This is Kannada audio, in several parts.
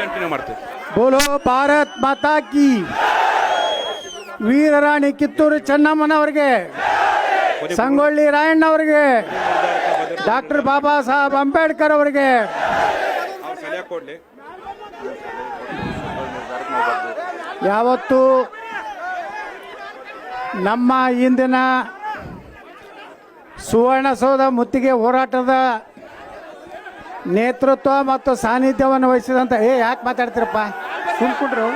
ಕಂಟಿನ್ಯೂ ಮಾಡ್ತೀವಿ. ಬೋಲೋ ಭಾರತ್ ಮಾತಾ ಕಿ. ವೀರರಾಣಿ ಕಿತ್ತೂರು ಚೆನ್ನಮ್ಮನವರಿಗೆ ಸಂಗೊಳ್ಳಿ ರಾಯಣ್ಣವರಿಗೆ ಡಾಕ್ಟರ್ ಬಾಬಾ ಸಾಹೇಬ್ ಅಂಬೇಡ್ಕರ್ ಅವರಿಗೆ. ಯಾವತ್ತು ನಮ್ಮ ಇಂದಿನ ಸುವರ್ಣಸೌಧ ಮುತ್ತಿಗೆ ಹೋರಾಟದ ನೇತೃತ್ವ ಮತ್ತು ಸಾನ್ನಿಧ್ಯವನ್ನು ವಹಿಸಿದಂಥ ಏ, ಯಾಕೆ ಮಾತಾಡ್ತೀರಪ್ಪ? ಸುಮ್ಕೊಂಡ್ರು.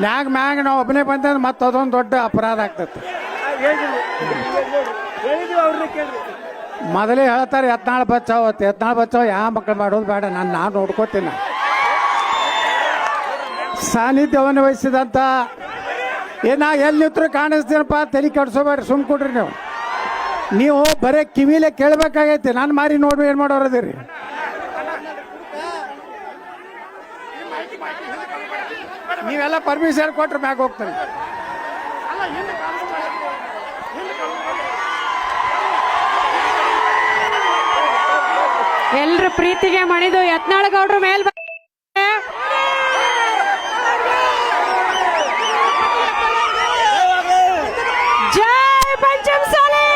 ಮ್ಯಾಗ ಮ್ಯಾಗ ನಾವು ಒಬ್ಬನೇ ಬಂದ್ರೆ ಮತ್ತೆ ಅದೊಂದು ದೊಡ್ಡ ಅಪರಾಧ ಆಗ್ತದೆ ಮೊದಲೇ ಹೇಳ್ತಾರೆ ಎತ್ನಾಳು ಬಚ್ಚಾವ್ ಅವತ್ತು ಎತ್ನಾಳು ಬಚ್ಚಾವ್ ಯಾವ ಮಕ್ಕಳು ಮಾಡೋದು ಬೇಡ, ನಾನು ನಾನು ನೋಡ್ಕೋತೀನಿ. ಸಾನ್ನಿಧ್ಯವನ್ನು ವಹಿಸಿದಂಥ ಏನ ಎಲ್ಲಿ ನಿಂತರು ಕಾಣಿಸ್ತೀನಪ್ಪ, ತಲೆ ಕೆಡ್ಸೋಬೇಡ್ರಿ, ಸುಮ್ ಕೊಡ್ರಿ ನೀವು. ನೀವು ಬರೀ ಕಿವಿಲೆ ಕೇಳಬೇಕಾಗೈತಿ, ನಾನು ಮಾರಿ ನೋಡಿ ಏನು ಮಾಡೋರದಿರಿ. ನೀವೆಲ್ಲ ಪರ್ಮಿಷನ್ ಕೊಟ್ರೆ ಮ್ಯಾಗ ಹೋಗ್ತಾರೆ ಎಲ್ರ ಪ್ರೀತಿಗೆ ಮಣಿದು ಯತ್ನಾಳ ಗೌಡ್ರ ಮೇಲ್ ಬ- ಜೈ ಪಂಚಮಸಾಲಿ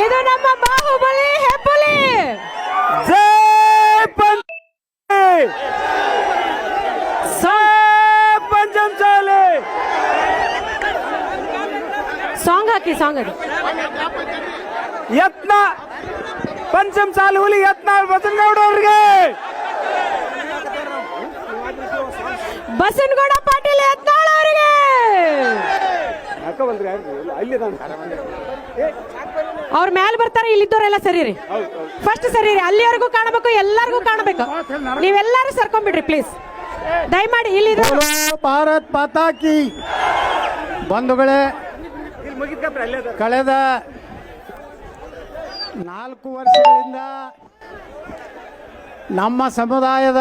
ಇದು ನಮ್ಮ ಬಾಹುಬಲಿ ಹೆಬ್ಬುಲಿ! ಸಾಂಗ್ ಹಾಕಿ ಸಾಂಗ್ ಅದು ಯತ್ನ ಪಂಚಮ್ ಸಾಲು ಹುಲಿ ಯತ್ನ ಬಸನಗೌಡ ಅವ್ರಿಗೆ. ಬಸನಗೌಡ ಪಾಟೀಲ್ ಯತ್ನಾಳ್ ಅವರಿಗೆ. ಅವ್ರ ಮೇಲೆ ಬರ್ತಾರೆ ಇಲ್ಲಿದ್ದವರೆಲ್ಲ ಸರಿ ರೀ ಫಸ್ಟ್ ಸರಿ ರೀ ಅಲ್ಲಿವರೆಗೂ ಕಾಣಬೇಕು ಎಲ್ಲರಿಗೂ ಕಾಣಬೇಕು. ನೀವೆಲ್ಲರೂ ಸರ್ಕೊಂಡ್ಬಿಡ್ರಿ ಪ್ಲೀಸ್ ದಯಮಾಡಿ ಇಲ್ಲಿ ಪತಾಕಿ ಭಾರತ್ ಪತಾಕಿ ಬಂಧುಗಳೇ ಕಳೆದ ನಾಲ್ಕು ವರ್ಷಗಳಿಂದ ನಮ್ಮ ಸಮುದಾಯದ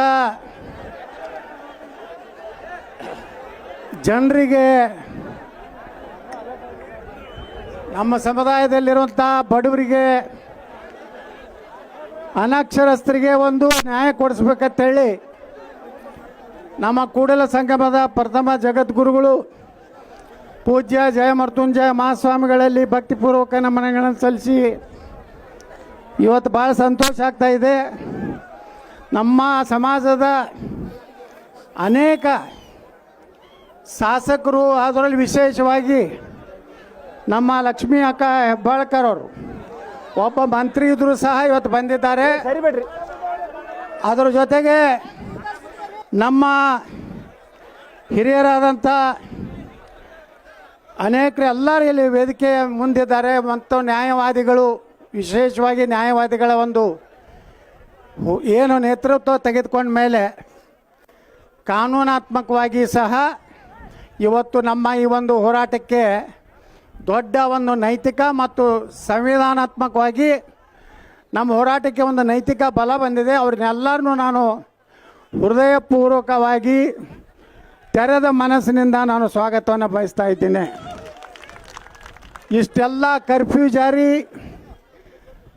ಜನರಿಗೆ ನಮ್ಮ ಸಮುದಾಯದಲ್ಲಿರುವಂಥ ಬಡವರಿಗೆ, ಅನಕ್ಷರಸ್ಥರಿಗೆ ಒಂದು ನ್ಯಾಯ ಕೊಡಿಸ್ಬೇಕಂತೇಳಿ ನಮ್ಮ ಕೂಡಲ ಸಂಗಮದ ಪ್ರಥಮ ಜಗದ್ಗುರುಗಳು ಪೂಜ್ಯ ಜಯ ಮಹಾಸ್ವಾಮಿಗಳಲ್ಲಿ ಭಕ್ತಿಪೂರ್ವಕ ನಮನಗಳನ್ನು ಸಲ್ಲಿಸಿ ಇವತ್ತು ಭಾಳ ಸಂತೋಷ ಆಗ್ತಾ ಇದೆ. ನಮ್ಮ ಸಮಾಜದ ಅನೇಕ ಶಾಸಕರು ಅದರಲ್ಲಿ ವಿಶೇಷವಾಗಿ ನಮ್ಮ ಲಕ್ಷ್ಮೀ ಅಕ್ಕ ಹೆಬ್ಬಾಳ್ಕರ್ ಅವರು. ಒಬ್ಬ ಮಂತ್ರಿ ಇದ್ರು ಸಹ ಇವತ್ತು ಬಂದಿದ್ದಾರೆ. ಅದರ ಜೊತೆಗೆ ನಮ್ಮ ಹಿರಿಯರಾದಂಥ ಅನೇಕರು ಎಲ್ಲರೂ ಇಲ್ಲಿ ವೇದಿಕೆ ಮುಂದಿದ್ದಾರೆ. ಮತ್ತು ನ್ಯಾಯವಾದಿಗಳು ವಿಶೇಷವಾಗಿ ನ್ಯಾಯವಾದಿಗಳ ಒಂದು ಏನು ನೇತೃತ್ವ ತೆಗೆದುಕೊಂಡ ಮೇಲೆ ಕಾನೂನಾತ್ಮಕವಾಗಿ ಸಹ ಇವತ್ತು ನಮ್ಮ ಈ ಒಂದು ಹೋರಾಟಕ್ಕೆ ದೊಡ್ಡ ಒಂದು ನೈತಿಕ ಮತ್ತು ಸಂವಿಧಾನಾತ್ಮಕವಾಗಿ ನಮ್ಮ ಹೋರಾಟಕ್ಕೆ ಒಂದು ನೈತಿಕ ಬಲ ಬಂದಿದೆ. ಅವ್ರನ್ನೆಲ್ಲರನ್ನೂ ನಾನು ಹೃದಯಪೂರ್ವಕವಾಗಿ ತೆರೆದ ಮನಸ್ಸಿನಿಂದ ನಾನು ಸ್ವಾಗತವನ್ನು ಬಯಸ್ತಾ ಇದ್ದೀನಿ. ಇಷ್ಟೆಲ್ಲ ಕರ್ಫ್ಯೂ ಜಾರಿ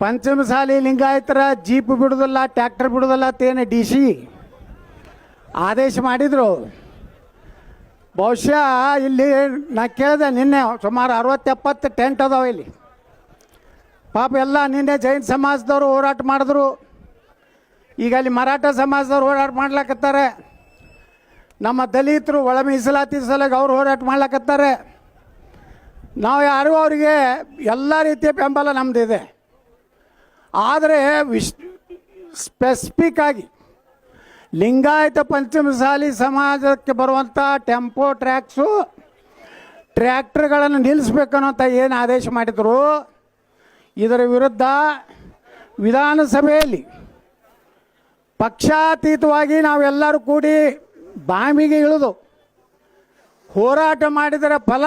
ಪಂಚಮಸಾಲಿ ಲಿಂಗಾಯತರ ಜೀಪ್ ಬಿಡೋದಲ್ಲ ಟ್ಯಾಕ್ಟರ್ ಬಿಡೋದಲ್ಲ, ತೇನೆ ಡಿ ಸಿ. ಆದೇಶ ಮಾಡಿದರು. ಬಹುಶಃ ಇಲ್ಲಿ ನಾ ಕೇಳಿದೆ ನಿನ್ನೆ, ಸುಮಾರು ಅರವತ್ತು ಎಪ್ಪತ್ತು ಟೆಂಟ್ ಅದಾವೆ ಇಲ್ಲಿ. ಪಾಪ ಎಲ್ಲ ನಿನ್ನೆ ಜೈನ್ ಸಮಾಜದವರು ಹೋರಾಟ ಮಾಡಿದ್ರು. ಈಗ ಅಲ್ಲಿ ಮರಾಠ ಸಮಾಜದವ್ರು ಹೋರಾಟ ಮಾಡ್ಲಕತ್ತಾರೆ. ನಮ್ಮ ದಲಿತರು, ಒಳ ಮೀಸಲಾತಿ ಸಲಗ ಅವ್ರು ಹೋರಾಟ ಮಾಡ್ಲಕತ್ತಾರೆ. ನಾವು ಯಾರು ಅವರಿಗೆ ಎಲ್ಲ ರೀತಿಯ ಬೆಂಬಲ ನಮ್ಮದಿದೆ ಆದರೆ ವಿಶ್ ಸ್ಪೆಸಿಫಿಕ್ ಆಗಿ ಲಿಂಗಾಯತ ಪಂಚಮಸಾಲಿ ಸಮಾಜಕ್ಕೆ ಬರುವಂಥ ಟೆಂಪೋ ಟ್ರ್ಯಾಕ್ಸು ಟ್ರ್ಯಾಕ್ಟರ್ಗಳನ್ನು ನಿಲ್ಲಿಸ್ಬೇಕನ್ನೋಂಥ ಏನು ಆದೇಶ ಮಾಡಿದರು. ಇದರ ವಿರುದ್ಧ ವಿಧಾನಸಭೆಯಲ್ಲಿ ಪಕ್ಷಾತೀತವಾಗಿ ನಾವೆಲ್ಲರೂ ಕೂಡಿ ಬಾಂಬಿಗೆ ಇಳಿದು ಹೋರಾಟ ಮಾಡಿದರ ಫಲ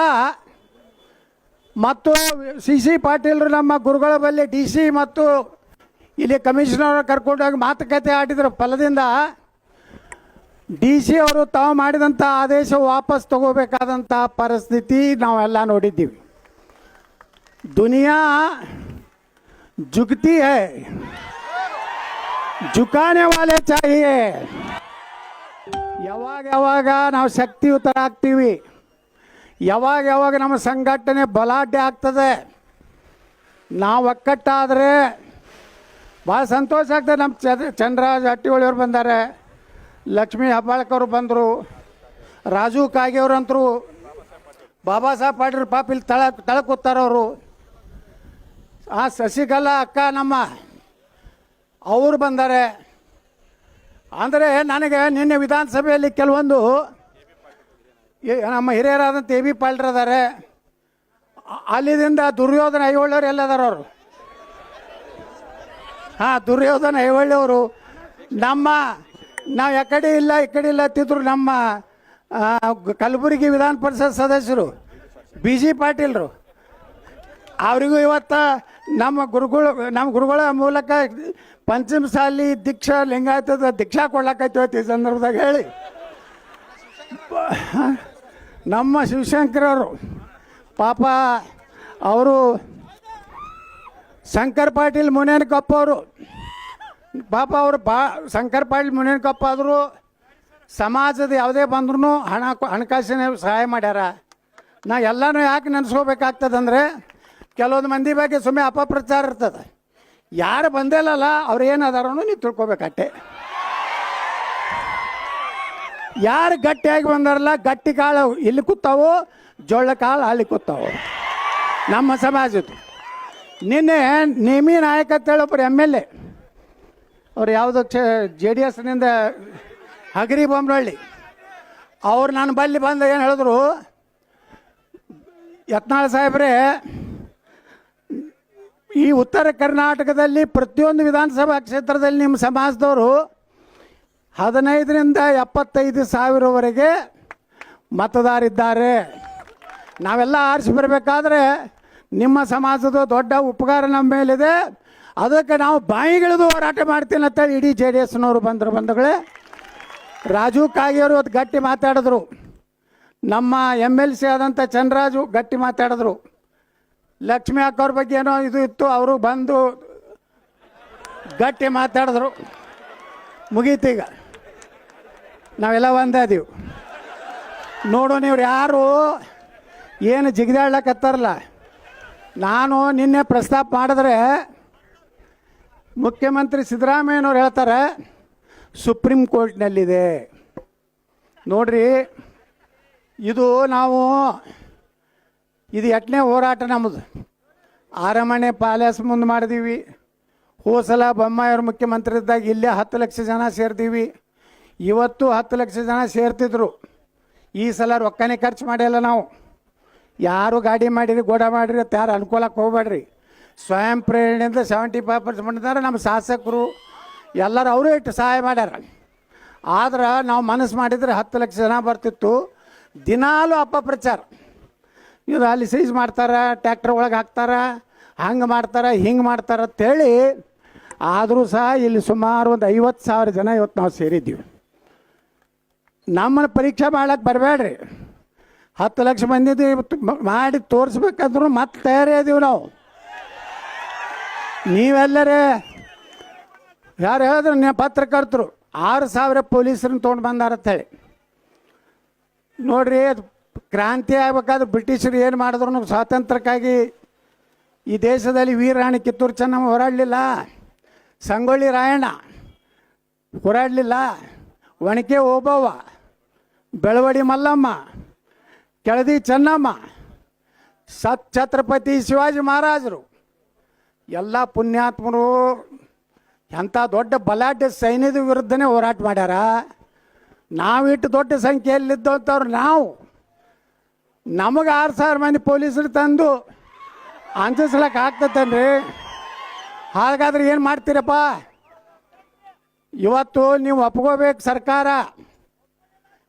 ಮತ್ತು ಸಿ ಸಿ ಪಾಟೀಲರು ನಮ್ಮ ಗುರುಗಳ ಬಳಿ ಡಿ ಸಿ ಮತ್ತು ಇಲ್ಲಿ ಕಮಿಷನರ್ ಕರ್ಕೊಂಡೋಗಿ ಮಾತುಕತೆ ಆಡಿದ್ರ. ಫಲದಿಂದ ಡಿ ಸಿ ಅವರು ತಾವು ಮಾಡಿದಂಥ ಆದೇಶ ವಾಪಸ್ ತಗೋಬೇಕಾದಂಥ ಪರಿಸ್ಥಿತಿ ನಾವೆಲ್ಲ ನೋಡಿದ್ದೀವಿ. ದುನಿಯಾ ಜುಗತಿ ಹೈ. ಜುಕಾನೆ ವಾಲೆ ಚಾಹಿಯೇ. ಯಾವಾಗ ಯಾವಾಗ ನಾವು ಶಕ್ತಿಯುತರಾಗ್ತೀವಿ ಯಾವಾಗ ಯಾವಾಗ ನಮ್ಮ ಸಂಘಟನೆ ಬಲಾಢ್ಯ ಆಗ್ತದೆ. ನಾವು ಒಕ್ಕಟ್ಟಾದರೆ ಭಾಳ ಸಂತೋಷ ಆಗ್ತದೆ ನಮ್ಮ ಚಂದ್ರ ಚಂದ್ರರಾಜ್ ಹಟ್ಟಿಹೊಳಿಯವ್ರು ಬಂದಾರೆ. ಲಕ್ಷ್ಮೀ ಹಬ್ಬಾಳ್ಕವ್ರು ಬಂದರು. ರಾಜು ಕಾಗೆಯವ್ರಂತರು ಬಾಬಾ ಸಾಹೇಬ್ ಪಾಟೀಲ್ ಪಾಪ ಇಲ್ಲಿ ತಳ ತಳ ಕೂತಾರವರು ಆ ಶಶಿಕಲಾ ಅಕ್ಕ ನಮ್ಮ ಅವರು ಬಂದಾರೆ. ಅಂದರೆ ನನಗೆ ನಿನ್ನೆ ವಿಧಾನಸಭೆಯಲ್ಲಿ ಕೆಲವೊಂದು ನಮ್ಮ ಹಿರಿಯರಾದಂಥ ಎ ಬಿ ಅದಾರೆ ಅಲ್ಲಿದಿಂದ ದುರ್ಯೋಧನ ಐಹೊಳ್ಳವ್ರು ಎಲ್ಲದಾರ ಅವರು. ಹಾಂ, ದುರ್ಯೋಧನ ಐವಳ್ಳಿಯವರು ನಮ್ಮ, ನಾವು ಎಕಡೆ ಇಲ್ಲ ಈ ಕಡೆ ಇಲ್ಲ ತಿದ್ರು ನಮ್ಮ ಕಲಬುರಗಿ ವಿಧಾನ ಪರಿಷತ್ ಸದಸ್ಯರು ಬಿ ಜಿ ಪಾಟೀಲ್ರು. ಅವರಿಗೂ ಇವತ್ತ ನಮ್ಮ ಗುರುಗಳು, ನಮ್ಮ ಗುರುಗಳ ಮೂಲಕ ಪಂಚಮಸಾಲಿ ದೀಕ್ಷಾ ಲಿಂಗಾಯತದ ದೀಕ್ಷಾ ಕೊಡ್ಲಾಕೈತಿ ಈ ಸಂದರ್ಭದಾಗ ಹೇಳಿ. ನಮ್ಮ ಶಿವಶಂಕರವರು, ಪಾಪ, ಅವರು ಶಂಕರ್ ಪಾಟೀಲ್ ಮುನೇನಕೊಪ್ಪ ಅವರು. ಪಾಪ ಅವರು ಬಾ, ಶಂಕರ್ ಪಾಟೀಲ್ ಮುನೇನಕೊಪ್ಪ ಆದರು ಸಮಾಜದ ಯಾವುದೇ ಬಂದ್ರೂ ಹಣ ಹಣಕಾಸಿನ ಸಹಾಯ ಮಾಡ್ಯಾರ. ನಾ ಎಲ್ಲನೂ ಯಾಕೆ ನೆನೆಸ್ಕೋಬೇಕಾಗ್ತದಂದ್ರೆ ಕೆಲವೊಂದು ಮಂದಿ ಬಗ್ಗೆ ಸುಮ್ಮನೆ ಅಪಪ್ರಚಾರ ಇರ್ತದೆ. ಯಾರು ಬಂದಿಲ್ಲಲ್ಲ ಅವ್ರು ಏನು ಅದಾರನು ನೀವು ತಿಳ್ಕೊಬೇಕಟ್ಟೆ. ಯಾರು ಗಟ್ಟಿಯಾಗಿ ಬಂದಾರಲ್ಲ, ಗಟ್ಟಿ ಕಾಳು ಇಲ್ಲಿ ಕೂತಾವು ಜೋಳ ಕಾಳು ಅಲ್ಲಿ ಕೂತಾವು ನಮ್ಮ ಸಮಾಜದ್ದು. ನಿನ್ನೆ ನೇಮಿ ನಾಯಕ ಅಂತೇಳಿ ಒಬ್ಬರು ಎಂ ಎಲ್ ಎ. ಅವ್ರು ಯಾವುದೋ ಜೆ ಡಿ ಎಸ್ನಿಂದ ಹಗರಿ ಬೊಮ್ಮನಹಳ್ಳಿ ಅವ್ರು ನನ್ನ ಬಲ್ಲಿ ಬಂದು ಏನು ಹೇಳಿದ್ರು? ಯತ್ನಾಳ್ ಸಾಹೇಬ್ರೆ, ಈ ಉತ್ತರ ಕರ್ನಾಟಕದಲ್ಲಿ ಪ್ರತಿಯೊಂದು ವಿಧಾನಸಭಾ ಕ್ಷೇತ್ರದಲ್ಲಿ ನಿಮ್ಮ ಸಮಾಜದವರು ಹದಿನೈದರಿಂದ ಎಪ್ಪತ್ತೈದು ಸಾವಿರವರೆಗೆ ಮತದಾರಿದ್ದಾರೆ. ನಾವೆಲ್ಲ ಆರಿಸಿ ಬರಬೇಕಾದ್ರೆ ನಿಮ್ಮ ಸಮಾಜದ ದೊಡ್ಡ ಉಪಕಾರ ನಮ್ಮ ಮೇಲಿದೆ. ಅದಕ್ಕೆ ನಾವು ಬಾಯಿಗಿಳಿದು ಹೋರಾಟ ಮಾಡ್ತೀನಿ ಅಂತ ಇಡೀ ಜೆ ಡಿ ಎಸ್ನವರು ಬಂದರು ಬಂಧುಗಳೇ. ರಾಜು ಕಾಗಿಯವರು ಅದು ಗಟ್ಟಿ ಮಾತಾಡಿದ್ರು. ನಮ್ಮ ಎಂ ಎಲ್ ಸಿ ಆದಂಥ ಚಂದ್ರರಾಜು ಗಟ್ಟಿ ಮಾತಾಡಿದ್ರು. ಲಕ್ಷ್ಮಿ ಅಕ್ಕವ್ರ ಬಗ್ಗೆ ಏನೋ ಇದು ಇತ್ತು, ಅವರು ಬಂದು ಗಟ್ಟಿ ಮಾತಾಡಿದ್ರು. ಮುಗೀತೀಗ ನಾವೆಲ್ಲ ಒಂದಾದೀವಿ ನೋಡು ನೀವು ಯಾರು, ಏನು ಜಿಗಿದಾಡ್ಲಕತ್ತಾರಲ್ಲ. ನಾನು ನಿನ್ನೆ ಪ್ರಸ್ತಾಪ ಮಾಡಿದ್ರೆ ಮುಖ್ಯಮಂತ್ರಿ ಸಿದ್ದರಾಮಯ್ಯನವ್ರು ಹೇಳ್ತಾರೆ, ಸುಪ್ರೀಂ ಕೋರ್ಟ್ನಲ್ಲಿದೆ. ನೋಡ್ರಿ, ಇದು ನಾವು, ಇದು ಎಟ್ಟನೇ ಹೋರಾಟ ನಮ್ಮದು ಅರಮನೆ ಪ್ಯಾಲೇಸ್ ಮುಂದೆ ಮಾಡಿದೀವಿ. ಹೋಸಲ ಬೊಮ್ಮಾಯಿಯವ್ರ ಮುಖ್ಯಮಂತ್ರಿ ಇದ್ದಾಗ ಇಲ್ಲೇ ಹತ್ತು ಲಕ್ಷ ಜನ ಸೇರ್ತೀವಿ ಇವತ್ತು ಹತ್ತು ಲಕ್ಷ ಜನ ಸೇರ್ತಿದ್ರು. ಈ ಸಲ ರೊಕ್ಕನೇ ಖರ್ಚು ಮಾಡಿಲ್ಲ ನಾವು. ಯಾರು ಗಾಡಿ ಮಾಡಿರಿ, ಗೋಡ ಮಾಡಿರಿ ಯಾರು ಅನುಕೂಲಕ್ಕೆ ಹೋಗ್ಬೇಡ್ರಿ. ಸ್ವಯಂ ಪ್ರೇರಣೆಯಿಂದ ಸೆವೆಂಟಿ ಫೈವ್ ಪರ್ಸೆಂಟ್ ಮಾಡಿದ್ದಾರೆ, ನಮ್ಮ ಶಾಸಕರು, ಎಲ್ಲರೂ ಅವರು ಇಟ್ಟು ಸಹಾಯ ಮಾಡ್ಯಾರ. ಆದ್ರೆ ನಾವು ಮನಸ್ಸು ಮಾಡಿದರೆ ಹತ್ತು ಲಕ್ಷ ಜನ ಬರ್ತಿತ್ತು. ದಿನಾಲೂ ಅಪಪ್ರಚಾರ ಇವ್ರು ಅಲ್ಲಿ ಸೀಸ್ ಮಾಡ್ತಾರೆ ಟ್ಯಾಕ್ಟರ್ ಒಳಗೆ ಹಾಕ್ತಾರೆ, ಹಂಗೆ ಮಾಡ್ತಾರೆ, ಹಿಂಗೆ ಮಾಡ್ತಾರೆ ಅಂತೇಳಿ ಆದರೂ ಸಹ ಇಲ್ಲಿ ಸುಮಾರು ಒಂದು ಐವತ್ತು ಸಾವಿರ ಜನ ಇವತ್ತು ನಾವು ಸೇರಿದ್ದೀವಿ. ನಮ್ಮನ್ನು ಪರೀಕ್ಷೆ ಮಾಡಕ್ಕೆ ಬರಬೇಡ್ರಿ. ಹತ್ತು ಲಕ್ಷ ಮಂದಿದ್ದು ಮಾಡಿ ತೋರಿಸ್ಬೇಕಂದ್ರೂ ಮತ್ತೆ ತಯಾರಿ ಅದೀವಿ ನಾವು. ನೀವೆಲ್ಲರೇ, ಯಾರು ಹೇಳಿದ್ರು ನೀವು ಪತ್ರಕರ್ತರು, ಆರು ಸಾವಿರ ಪೊಲೀಸರನ್ನ ತೊಗೊಂಡು ಬಂದಾರ ಅಂತೇಳಿ ನೋಡ್ರಿ, ಅದು ಕ್ರಾಂತಿ ಆಗ್ಬೇಕಾದ್ರೆ ಬ್ರಿಟಿಷರು ಏನು ಮಾಡಿದ್ರು ಸ್ವಾತಂತ್ರ್ಯಕ್ಕಾಗಿ ಈ ದೇಶದಲ್ಲಿ ವೀರಾಣಿ ಕಿತ್ತೂರು ಚೆನ್ನಮ್ಮ ಹೋರಾಡಲಿಲ್ಲ. ಸಂಗೊಳ್ಳಿ ರಾಯಣ್ಣ ಹೋರಾಡಲಿಲ್ಲ. ಒಣಕೆ ಓಬವ್ವ, ಬೆಳವಡಿ ಮಲ್ಲಮ್ಮ ಕೆಳದಿ ಚೆನ್ನಮ್ಮ, ಸತ್ ಛತ್ರಪತಿ ಶಿವಾಜಿ ಮಹಾರಾಜರು, ಎಲ್ಲ ಪುಣ್ಯಾತ್ಮರು, ಎಂಥ ದೊಡ್ಡ ಬಲಾಢ್ಯ ಸೈನ್ಯದ ವಿರುದ್ಧನೇ ಹೋರಾಟ ಮಾಡ್ಯಾರ. ನಾವಿಟ್ಟು ದೊಡ್ಡ ಸಂಖ್ಯೆಯಲ್ಲಿದ್ದಂಥವ್ರು ನಾವು. ನಮಗೆ ಆರು ಸಾವಿರ ಮಂದಿ ಪೊಲೀಸರು ತಂದು ಅಂಜಿಸ್ಲಕ್ಕೆ ಆಗ್ತತನ್ರಿ? ಹಾಗಾದ್ರೆ ಏನು ಮಾಡ್ತೀರಪ್ಪ? ಇವತ್ತು ನೀವು ಒಪ್ಕೋಬೇಕು ಸರ್ಕಾರ.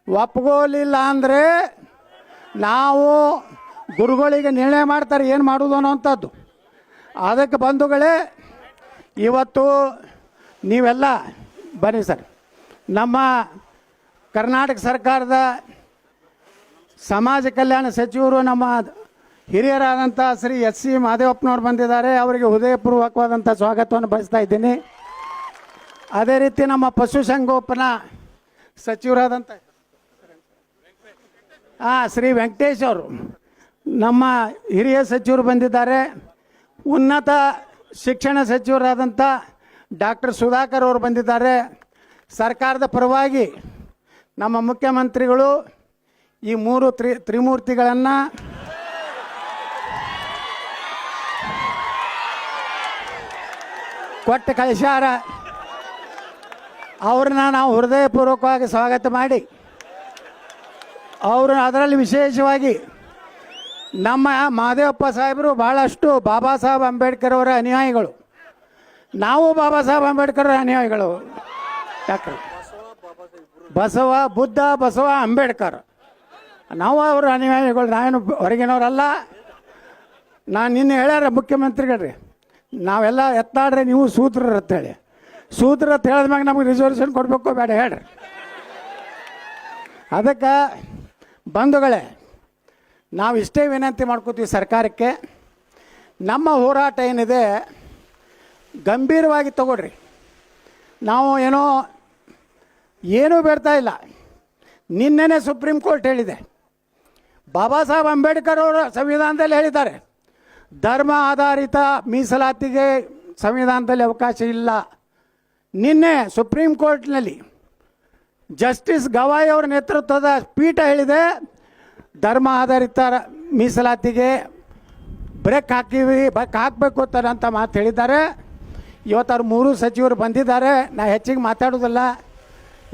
ಒಪ್ಕೋಲಿಲ್ಲ ಅಂದರೆ ನಾವು ಗುರುಗಳಿಗೆ ನಿರ್ಣಯ ಮಾಡ್ತಾರೆ ಏನು ಮಾಡೋದು ಅನ್ನೋವಂಥದ್ದು. ಅದಕ್ಕೆ ಬಂಧುಗಳೇ, ಇವತ್ತು ನೀವೆಲ್ಲ ಬನ್ನಿ ಸರ್. ನಮ್ಮ ಕರ್ನಾಟಕ ಸರ್ಕಾರದ ಸಮಾಜ ಕಲ್ಯಾಣ ಸಚಿವರು ನಮ್ಮ ಹಿರಿಯರಾದಂಥ ಶ್ರೀ ಎಸ್ ಸಿ ಮಹದೇವಪ್ಪನವ್ರು ಬಂದಿದ್ದಾರೆ. ಅವರಿಗೆ ಹೃದಯಪೂರ್ವಕವಾದಂಥ ಸ್ವಾಗತವನ್ನು ಬಯಸ್ತಾ ಇದ್ದೀನಿ. ಅದೇ ರೀತಿ ನಮ್ಮ ಪಶುಸಂಗೋಪನಾ ಸಚಿವರಾದಂಥ ಹಾಂ ಶ್ರೀ ವೆಂಕಟೇಶ್ ಅವರು, ನಮ್ಮ ಹಿರಿಯ ಸಚಿವರು ಬಂದಿದ್ದಾರೆ. ಉನ್ನತ ಶಿಕ್ಷಣ ಸಚಿವರಾದಂಥ ಡಾಕ್ಟರ್ ಸುಧಾಕರ್ ಅವರು ಬಂದಿದ್ದಾರೆ. ಸರ್ಕಾರದ ಪರವಾಗಿ ನಮ್ಮ ಮುಖ್ಯಮಂತ್ರಿಗಳು ಈ ಮೂರು ತ್ರಿ, ತ್ರಿಮೂರ್ತಿಗಳನ್ನು ಕೊಟ್ಟು ಕಳಿಸ್ಯಾರ. ಅವ್ರನ್ನ ನಾವು ಹೃದಯಪೂರ್ವಕವಾಗಿ ಸ್ವಾಗತ ಮಾಡಿ. ಅವರು ಅದರಲ್ಲಿ ವಿಶೇಷವಾಗಿ ನಮ್ಮ ಮಹದೇವಪ್ಪ ಸಾಹೇಬರು ಭಾಳಷ್ಟು ಬಾಬಾ ಸಾಹೇಬ್ ಅಂಬೇಡ್ಕರ್ ಅವರ ಅನುಯಾಯಿಗಳು. ನಾವು ಬಾಬಾ ಸಾಹೇಬ್ ಅಂಬೇಡ್ಕರ್ ಅನುಯಾಯಿಗಳು. ಡಾಕ್ಟರ್ ಬಸವ, ಬುದ್ಧ, ಬಸವ ಅಂಬೇಡ್ಕರ್. ನಾವು ಅವರ ಅನುಯಾಯಿಗಳು, ನಾವೇನು ಹೊರಗಿನವರಲ್ಲ. ನಾನು ನಿನ್ನೆ ಹೇಳ್ಯಾರ ಮುಖ್ಯಮಂತ್ರಿಗಳ್ರಿ. ನಾವೆಲ್ಲ ಎತ್ತಾಡ್ರೆ ನೀವು ಸೂತ್ರರು ಅಂತ ಹೇಳಿ. ಸೂತ್ರ ಅಂತ ಹೇಳಿದ್ಮ್ಯಾಗ ನಮಗೆ ರಿಸರ್ವೇಷನ್ ಕೊಡಬೇಕು ಬೇಡ ಹೇಳ್ರಿ. ಅದಕ್ಕೆ ಬಂಧುಗಳೇ, ನಾವು ಇಷ್ಟೇ ವಿನಂತಿ ಮಾಡ್ಕೋತೀವಿ ಸರ್ಕಾರಕ್ಕೆ, ನಮ್ಮ ಹೋರಾಟ ಏನಿದೆ, ಗಂಭೀರವಾಗಿ ತಗೊಳ್ರಿ. ನಾವು ಏನೋ, ಏನೂ ಬೇಡ್ತಾ ಇಲ್ಲ. ನಿನ್ನೆ ಸುಪ್ರೀಂ ಕೋರ್ಟ್ ಹೇಳಿದೆ. ಬಾಬಾ ಸಾಹೇಬ್ ಅಂಬೇಡ್ಕರ್ ಅವರು ಸಂವಿಧಾನದಲ್ಲಿ ಹೇಳಿದ್ದಾರೆ. ಧರ್ಮ ಆಧಾರಿತ ಮೀಸಲಾತಿಗೆ ಸಂವಿಧಾನದಲ್ಲಿ ಅವಕಾಶ ಇಲ್ಲ. ನಿನ್ನೆ ಸುಪ್ರೀಂ ಕೋರ್ಟ್ನಲ್ಲಿ ಜಸ್ಟಿಸ್ ಗವಾಯಿ ಅವರ ನೇತೃತ್ವದ ಪೀಠ ಹೇಳಿದೆ, ಧರ್ಮ ಆಧಾರಿತ ಮೀಸಲಾತಿಗೆ ಬ್ರೇಕ್ ಹಾಕಿವಿ ಬ್ರೇಕ್ ಹಾಕಬೇಕು ಅಂತ ಮಾತು ಹೇಳಿದ್ದಾರೆ. ಇವತ್ತು ಅವ್ರು ಮೂರು ಸಚಿವರು ಬಂದಿದ್ದಾರೆ, ನಾ ಹೆಚ್ಚಿಗೆ ಮಾತಾಡೋದಿಲ್ಲ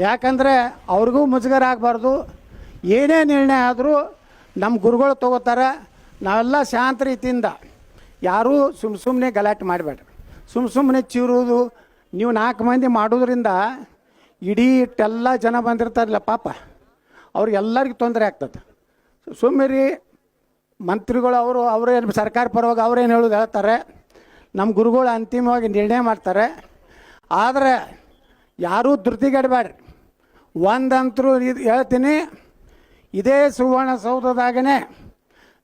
ಯಾಕಂದರೆ ಅವ್ರಿಗೂ ಮುಜುಗರ ಆಗಬಾರ್ದು. ಏನೇ ನಿರ್ಣಯ ಆದರೂ ನಮ್ಮ ಗುರುಗಳು ತಗೋತಾರೆ. ನಾವೆಲ್ಲ ಶಾಂತ ರೀತಿಯಿಂದ ಯಾರೂ ಸುಮ್ಮ ಸುಮ್ಮನೆ ಗಲಾಟೆ ಮಾಡಬೇಡ್ರಿ. ಸುಮ್ಮ ಸುಮ್ಮನೆ ಚೀರುವುದು, ನೀವು ನಾಲ್ಕು ಮಂದಿ ಮಾಡೋದ್ರಿಂದ ಇಡೀ ಇಟ್ಟೆಲ್ಲ ಜನ ಬಂದಿರ್ತಾರಲ್ಲ ಪಾಪ. ಅವ್ರಿಗೆಲ್ಲರಿಗೂ ತೊಂದರೆ ಆಗ್ತದೆ. ಸುಮ್ಮನೆ ಮಂತ್ರಿಗಳು ಅವರು ಅವರೇನು ಸರ್ಕಾರ ಪರವಾಗಿ ಅವ್ರೇನು ಹೇಳೋದು ಹೇಳ್ತಾರೆ ನಮ್ಮ ಗುರುಗಳು ಅಂತಿಮವಾಗಿ ನಿರ್ಣಯ ಮಾಡ್ತಾರೆ. ಆದರೆ ಯಾರೂ ಧೃತಿಗೆಡಬೇಡ್ರಿ. ಒಂದಂತರೂ ಇದು ಹೇಳ್ತೀನಿ, ಇದೇ ಸುವರ್ಣಸೌಧದಾಗನೇ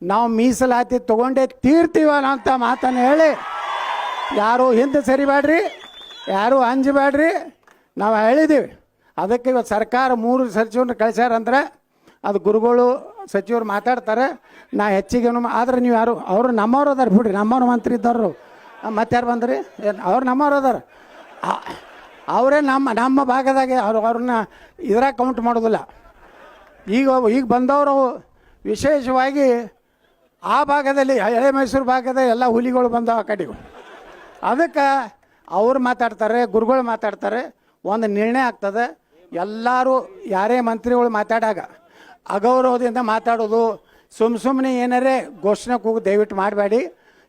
ನಾವು ಮೀಸಲಾತಿ ತೊಗೊಂಡೇ ತೀರ್ತೀವಲ್ಲ ಅಂತ ಮಾತನ್ನು ಹೇಳಿ, ಯಾರು ಹಿಂದೆ ಸರಿಬೇಡ್ರಿ, ಯಾರು ಅಂಜಬೇಡ್ರಿ ನಾವು ಹೇಳಿದ್ದೀವಿ ಅದಕ್ಕೆ ಇವತ್ತು ಸರ್ಕಾರ ಮೂರು ಸಚಿವರನ್ನ ಕಳಿಸ್ಯಾರಂದ್ರೆ ಅದು ಗುರುಗಳು, ಸಚಿವರು ಮಾತಾಡ್ತಾರೆ. ನಾ ಹೆಚ್ಚಿಗೆ ಆದ್ರೆ ನೀವು ಯಾರು, ಅವರು ನಮ್ಮವ್ರು ಅದಾರ ಬಿಡ್ರಿ, ನಮ್ಮವ್ರ ಮಂತ್ರಿ ಇದ್ದವರು. ಯಾರು ಬಂದ್ರಿ? ಅವ್ರು ನಮ್ಮವ್ರು ಅದಾರ. ಅವರೇ ನಮ್ಮ ನಮ್ಮ ಭಾಗದಾಗೆ ಅವ್ರು, ಅವ್ರನ್ನ ಇದ್ರಾಗ ಕೌಂಟ್ ಮಾಡೋದಿಲ್ಲ. ಈಗ ಈಗ ಬಂದವರು ವಿಶೇಷವಾಗಿ ಆ ಭಾಗದಲ್ಲಿ, ಹಳೆ ಮೈಸೂರು ಭಾಗದ ಎಲ್ಲ ಹುಲಿಗಳು ಬಂದವು ಆ ಕಡೆಗೂ. ಅದಕ್ಕೆ ಅವ್ರು ಮಾತಾಡ್ತಾರೆ, ಗುರುಗಳು ಮಾತಾಡ್ತಾರೆ. ಒಂದು ನಿರ್ಣಯ ಆಗ್ತದೆ. ಎಲ್ಲರೂ ಯಾರೇ ಮಂತ್ರಿಗಳು ಮಾತಾಡಾಗ ಅಗೌರವದಿಂದ ಮಾತಾಡೋದು ಸುಮ್ಮ ಸುಮ್ಮನೆ ಏನಾರೇ ಘೋಷಣೆ ಕೂಗು ದಯವಿಟ್ಟು ಮಾಡಬೇಡಿ.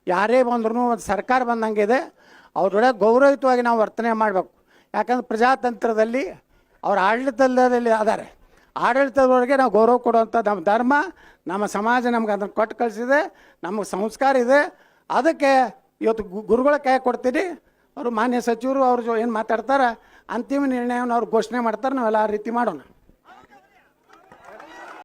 ಯಾರೇ ಬಂದ್ರೂ ಒಂದು ಸರ್ಕಾರ ಬಂದಂಗಿದೆ ಅವ್ರೊಳಗೆ ಗೌರವಯುತವಾಗಿ ನಾವು ವರ್ತನೆ ಮಾಡಬೇಕು. ಯಾಕಂದ್ರೆ ಪ್ರಜಾತಂತ್ರದಲ್ಲಿ ಅವ್ರ ಆಡಳಿತದಲ್ಲಿ ಅದಾರೆ ಆಡಳಿತದವರೆಗೆ ನಾವು ಗೌರವ ಕೊಡುವಂಥ ನಮ್ಮ ಧರ್ಮ, ನಮ್ಮ ಸಮಾಜ ನಮ್ಗೆ ಅದನ್ನು ಕೊಟ್ಟು ಕಳಿಸಿದೆ, ನಮಗೆ ಸಂಸ್ಕಾರ ಇದೆ. ಅದಕ್ಕೆ ಇವತ್ತು ಗುರುಗಳ ಕೈ ಕೊಡ್ತೀನಿ. ಅವರು ಮಾನ್ಯ ಸಚಿವರು ಅವರು ಏನು ಮಾತಾಡ್ತಾರೆ? ಅಂತಿಮ ನಿರ್ಣಯವನ್ನು ಅವ್ರು ಘೋಷಣೆ ಮಾಡ್ತಾರೆ ನಾವೆಲ್ಲ ಆ ರೀತಿ ಮಾಡೋಣ.